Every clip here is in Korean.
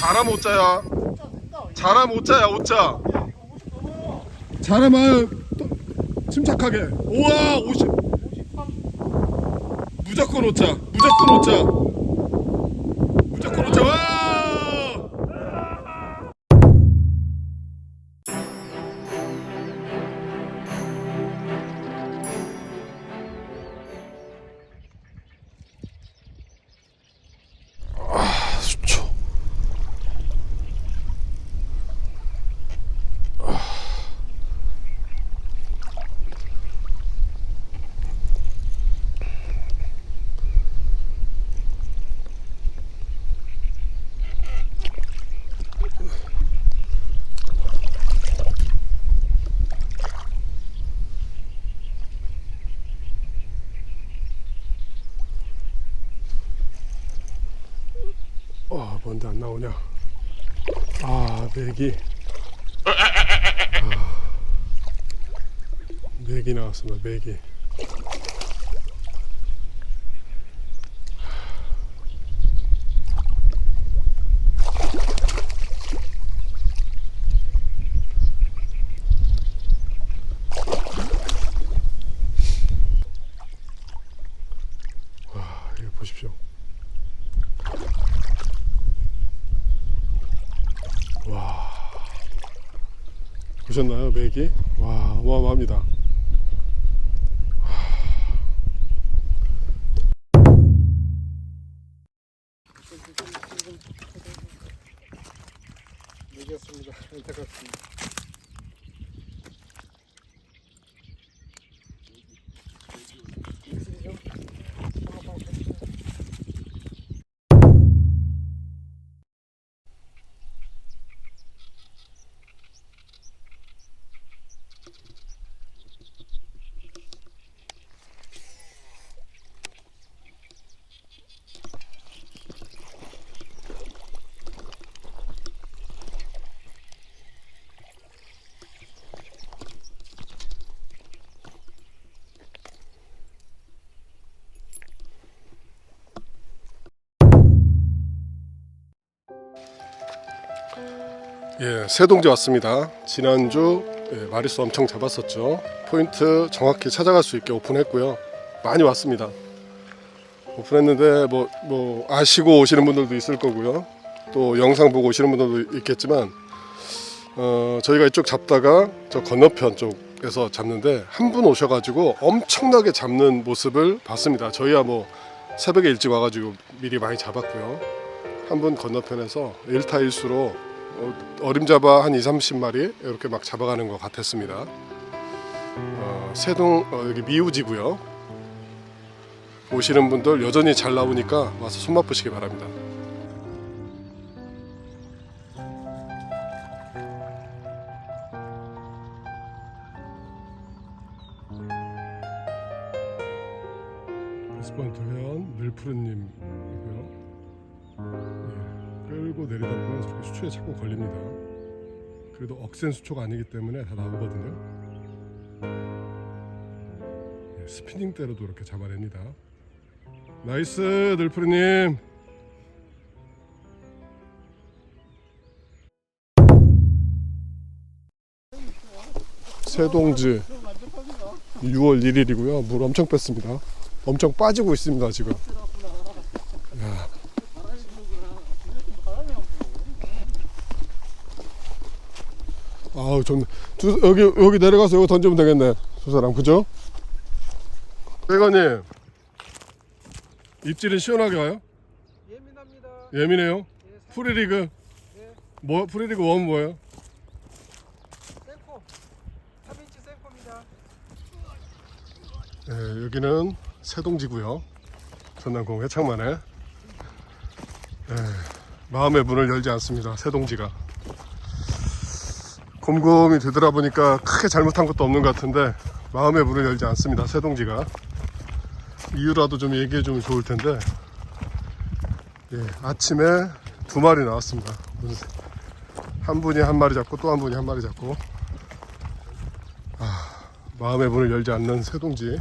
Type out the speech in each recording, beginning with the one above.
잘하면 오자야. 잘하면 오자야 오자. 또 침착하게. 우와 50. 무조건 오자. 무조건 오자. 무조건 오자. 뭔데 안 나오냐? 아, 맥이. 아, 맥이 나왔습니다, 맥이. 와, 이거 보십시오. 보셨나요, 맥이? 와, 어마어마합니다. 얘기했습니다. 안타깝습니다. 예, 세동지 왔습니다. 지난주 예, 마리수 엄청 잡았었죠. 포인트 정확히 찾아갈 수 있게 오픈했고요. 많이 왔습니다. 오픈했는데 뭐, 뭐 아시고 오시는 분들도 있을 거고요. 또 영상 보고 오시는 분들도 있겠지만 어, 저희가 이쪽 잡다가 저 건너편 쪽에서 잡는데 한 분 오셔가지고 엄청나게 잡는 모습을 봤습니다. 저희야 뭐 새벽에 일찍 와가지고 미리 많이 잡았고요. 한 분 건너편에서 일타일수로 어림잡아 한 2, 30마리 이렇게 막 잡아가는 것 같았습니다. 어, 세동 어, 여기 미우지고요. 오시는 분들 여전히 잘 나오니까 와서 손맛 보시기 바랍니다. 예, 끌고 내리다 보면 저렇게 수초에 자꾸 걸립니다. 그래도 억센 수초가 아니기 때문에 다 나오거든요. 예, 스피닝 때로도 이렇게 잡아냅니다. 나이스 늘프리님. 세동지 6월 1일이고요. 물 엄청 뺐습니다. 엄청 빠지고 있습니다 지금. 야. 아우 좀 두, 여기 여기 내려가서 여기 던지면 되겠네 두 사람 그죠? 대관님 입질은 시원하게 와요? 예민합니다. 예민해요? 예, 사- 프리리그 네. 뭐 프리리그 원 뭐예요? 생코. 3인치 생코입니다. 네, 여기는 세동지고요 전남공 해창만에 네, 마음의 문을 열지 않습니다 세동지가 곰곰이 되돌아보니까 크게 잘못한 것도 없는 것 같은데 마음의 문을 열지 않습니다 세동지가. 이유라도 좀 얘기해 주면 좋을 텐데. 예, 아침에 두 마리 나왔습니다. 한 분이 한 마리 잡고 또 한 분이 한 마리 잡고. 아, 마음의 문을 열지 않는 세동지.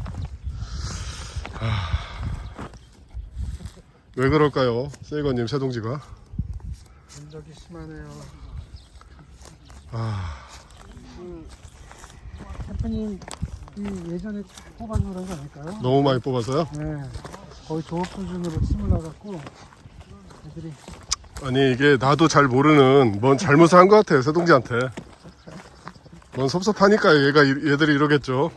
왜 그럴까요? 세이거님 세동지가? 흔적이 심하네요. 아, 셰프님 이 예전에 뽑아서 그런 거 아닐까요? 너무 많이 뽑아서요? 네. 거의 조업 수준으로 침을 나갔고 애들이 아니 이게 나도 잘 모르는 뭔 잘못을 한 것 같아 세동지한테. 뭔 섭섭하니까 얘가 이- 얘들이 이러겠죠.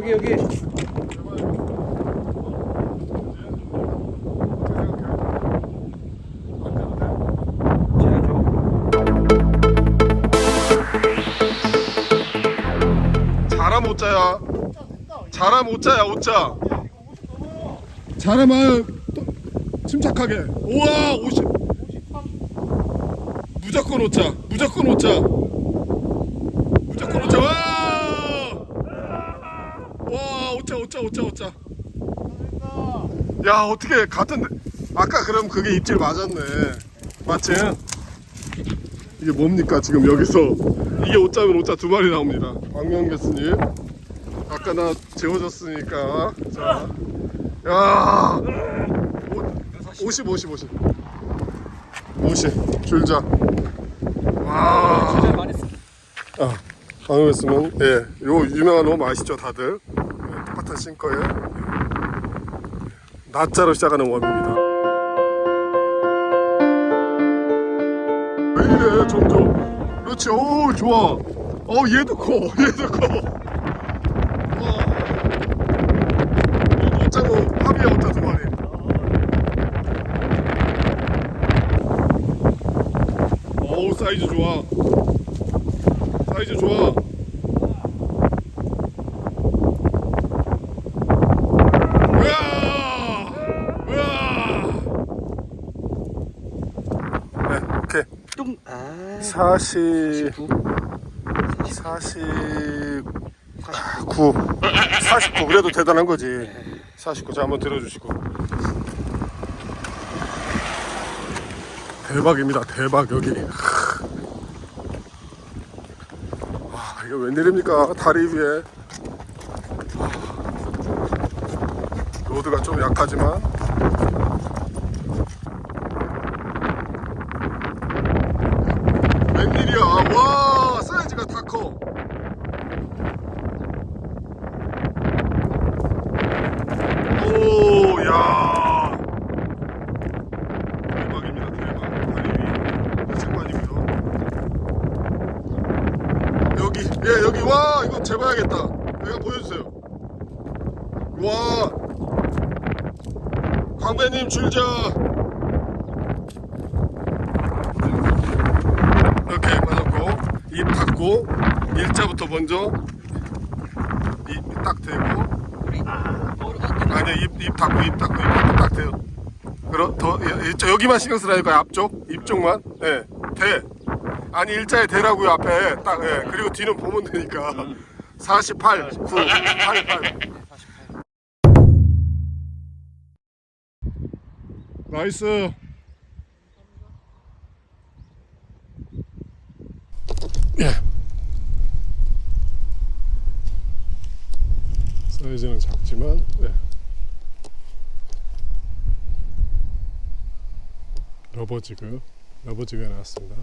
여기 여기 자람 오자야. 자람 오자야 오자. 자람아 또 침착하게. 우와 50. 무조건 오자. 무조건 오자. 무조건 오자. 와. 와 오자 오자 오자 오자. 야 어떻게 같은 아까 그럼 그게 입질 맞았네. 맞지? 이게 뭡니까 지금 여기서 이게 오자면 오자 두 마리 나옵니다. 박명 교수님. 아까 나 재워줬으니까 자, 야, 오, 50, 50, 50, 50 줄자. 와, 아, 방금 했으면 예, 요 유명한 놈 아시죠 다들? 예, 똑같은 싱커에 낮자로 시작하는 웜입니다. 왜 이래 점점? 그렇지, 오 좋아. 어 얘도 커, 얘도 커. 두 마리. 어우 사이즈 좋아. 사이즈 좋아. 으아! 네, 오케이. 좀 아, 40 49 49 그래도 대단한 거지. 49자 한번 들어주시고. 대박입니다. 대박 여기. 와 이거 웬일입니까? 다리 위에. 와, 로드가 좀 약하지만 웬일이야 와 사이즈가 다커 오야 대박입니다 대박 다리 위 장관이고요 여기 예 여기 와 재봐야겠다. 내가 보여주세요. 와. 광배님 줄자. 이렇게 맞았고 입 닫고 일자부터 먼저 입 딱 대고. 아니 입, 입 닫고 입 닫고 입 닫고 딱 대요. 그럼 더 예, 저 여기만 신경 쓰라니까요 앞쪽? 입 쪽만? 예대. 아니 일자에 대라고요 앞에. 딱 예. 그리고 뒤는 보면 되니까 48 9 8 8 나이스 예. 사이즈는 작지만 예. 러버지그 러버지그가 나왔습니다.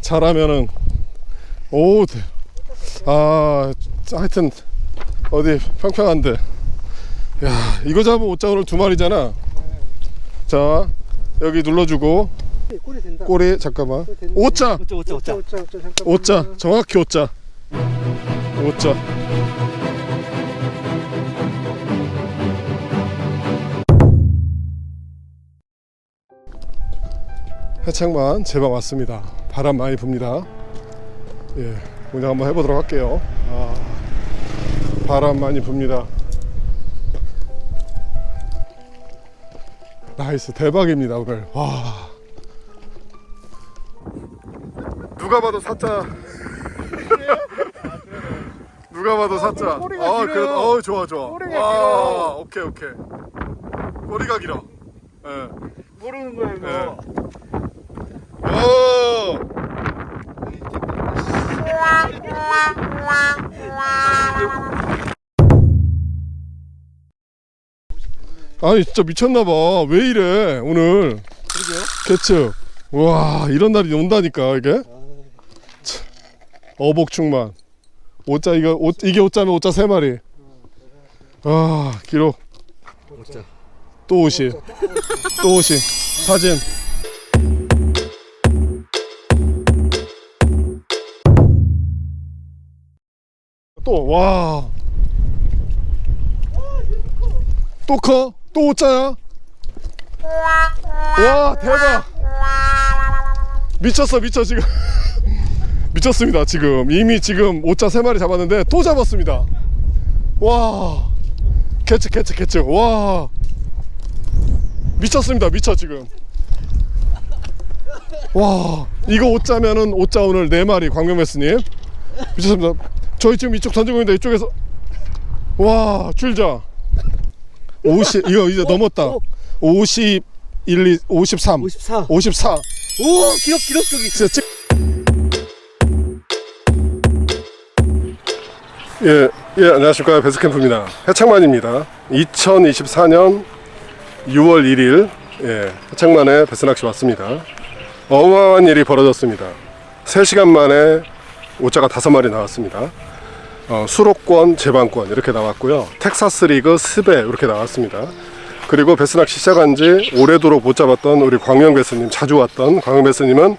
잘하면은 오, 대- 아 하여튼 어디 평평한데, 야 이거 잡으면 오자 오늘 두 마리잖아. 자 여기 눌러주고. 꼬리 된다. 꼬리 잠깐만. 오자! 오자 오자 오자. 오자 잠깐. 오자 정확히 오자. 오자. 해창만 제방 왔습니다. 바람 많이 붑니다 예, 공장 한번 해보도록 할게요. 아, 바람 많이 붑니다. 나이스 대박입니다 오늘. 와. 누가 봐도 사자. 누가 봐도 사자. 꼬리가 아, 길어요. 그래, 어 좋아 좋아. 꼬리가 와, 길어. 오케이 오케이. 꼬리가 길어. 예. 모르는 거야 이거. 아니 진짜 미쳤나봐. 왜 이래 오늘? 그러게요. 개츠. 와 이런 날이 온다니까 이게? 참, 어복충만. 오자 이거 오, 이게 오자면 오자 세 마리. 아 기록. 진짜. 또 오시 또 오시 사진. 또 와. 또 커? 또 오자야? 와 대박. 미쳤어 미쳐 지금. 미쳤습니다 지금. 이미 지금 오자 세 마리 잡았는데 또 잡았습니다. 와. 개츠 개츠 개츠 와. 미쳤습니다 미쳐 지금. 와. 이거 오자면은 오자 오늘 네 마리 광명메스님. 미쳤습니다. 저희 지금 이쪽 던지고 있는데 이쪽에서. 와 줄자 50 이거 이제 넘었다 50 1 2 53 54. 54 오 기록 기록 저기. 진짜 찍... 예, 예, 안녕하십니까. 베스캠프입니다. 해창만입니다. 2024년 6월 1일, 예, 해창만에 베스낚시 왔습니다. 어마어마한 일이 벌어졌습니다. 3시간 만에 오자가 5마리 나왔습니다. 어, 수록권, 제방권 이렇게 나왔고요. 텍사스 리그 스베 이렇게 나왔습니다. 그리고 베스 낚시 시작한 지 오래도록 못 잡았던 우리 광명 베스님, 자주 왔던 광명 베스님은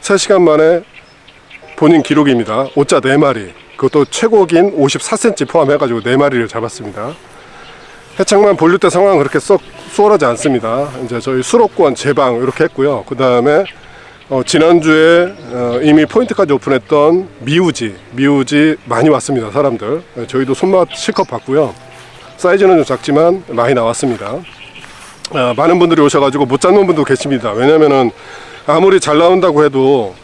3시간 만에 본인 기록입니다. 오자 4마리. 그것도 최고 긴 54cm 포함해가지고 4마리를 잡았습니다. 해창만 본류 때 상황은 그렇게 썩 수월하지 않습니다. 이제 저희 수록권 제방 이렇게 했고요. 그 다음에 어, 지난주에 어, 이미 포인트까지 오픈했던 미우지, 미우지 많이 왔습니다. 사람들. 네, 저희도 손맛 실컷 봤고요. 사이즈는 좀 작지만 많이 나왔습니다. 아, 많은 분들이 오셔가지고 못 잡는 분도 계십니다. 왜냐면은 아무리 잘 나온다고 해도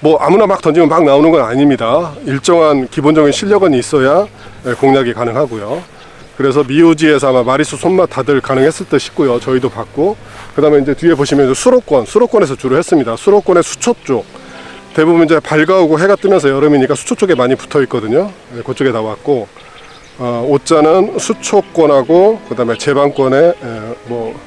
뭐 아무나 막 던지면 막 나오는 건 아닙니다. 일정한 기본적인 실력은 있어야 예, 공략이 가능하고요. 그래서 미우지에서 아마 마리수 손맛 다들 가능했을 듯 싶고요. 저희도 봤고 그 다음에 이제 뒤에 보시면 이제 수로권, 수로권에서 주로 했습니다. 수로권의 수초 쪽 대부분 이제 밝아오고 해가 뜨면서 여름이니까 수초 쪽에 많이 붙어 있거든요. 예, 그쪽에 나왔고 어, 옷자는 수초권하고 그다음에 제방권에 에, 뭐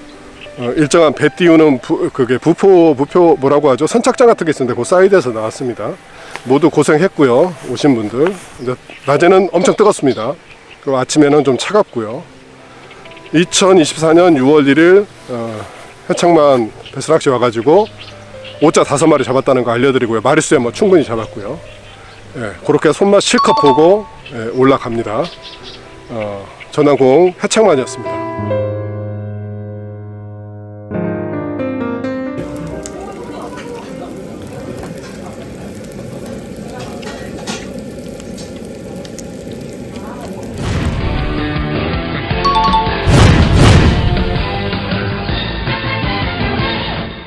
어, 일정한 배 띄우는 부, 그게 부포 부표 뭐라고 하죠 선착장 같은 게 있었는데 그 사이드에서 나왔습니다. 모두 고생했고요 오신 분들 이제 낮에는 엄청 뜨겁습니다. 그리고 아침에는 좀 차갑고요. 2024년 6월 1일 어, 해창만 배스낚시 와가지고 오자 다섯 마리 잡았다는 거 알려드리고요. 마리수에 뭐 충분히 잡았고요. 예, 그렇게 손맛 실컷 보고 예, 올라갑니다. 어, 전화공 해창만이었습니다.